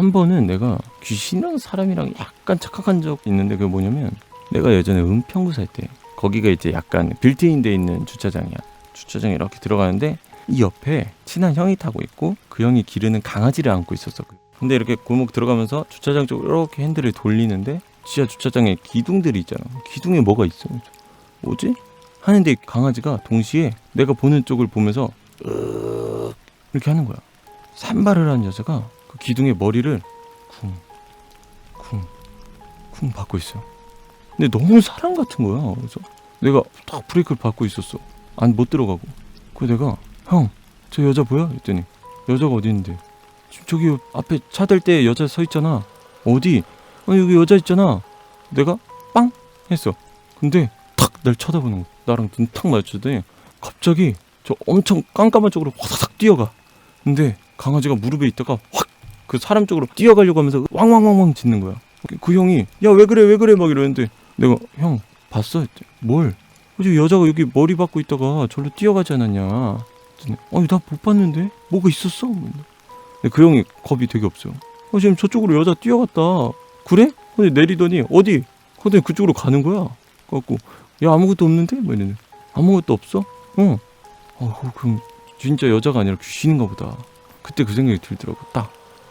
한 번은 내가 귀신이랑 사람이랑 약간 착각한 적 있는데 그게 뭐냐면 내가 예전에 은평구 살 때 거기가 이제 약간 빌트인 돼 있는 주차장이야. 주차장에 이렇게 들어가는데 이 옆에 친한 형이 타고 있고 그 형이 기르는 강아지를 안고 있었어. 근데 이렇게 골목 들어가면서 주차장 쪽으로 이렇게 핸들을 돌리는데 지하 주차장에 기둥들이 있잖아. 기둥에 뭐가 있어? 뭐지? 하는데 이 강아지가 동시에 내가 보는 쪽을 보면서 으 이렇게 하는 거야. 하는 여자가 그 기둥에 머리를 쿵, 쿵, 쿵 받고 있어. 근데 너무 사람 같은 거야. 그래서 내가 딱 브레이크를 밟고 있었어. 안 못 들어가고. 그 내가 형, 저 여자 보여? 했더니 여자가 어디 있는데? 저기 앞에 차 댈 때 여자 서 있잖아. 어디? 어, 여기 여자 있잖아. 내가 빵 했어. 근데 탁 날 쳐다보는 거. 나랑 눈탁 맞추더니 갑자기 저 엄청 깜깜한 쪽으로 화사삭 뛰어가. 근데 강아지가 무릎에 있다가 확 그 사람 쪽으로 뛰어가려고 하면서 왕왕왕왕 짖는 거야. 그 형이 야 왜 그래 왜 그래 막 이러는데 내가 형 봤어? 뭘? 어제 여자가 여기 머리 박고 있다가 절로 뛰어가지 않았냐. 아니 나 못 봤는데 뭐가 있었어? 근데 그 형이 겁이 되게 없어요. 어, 지금 저쪽으로 여자 뛰어갔다. 그래? 근데 내리더니 어디? 근데 그쪽으로 가는 거야. 그래갖고 야 아무것도 없는데? 뭐 이러네. 아무것도 없어? 어. 어 그럼 진짜 여자가 아니라 귀신인가 보다. 그때 그 생각이 들더라고. 딱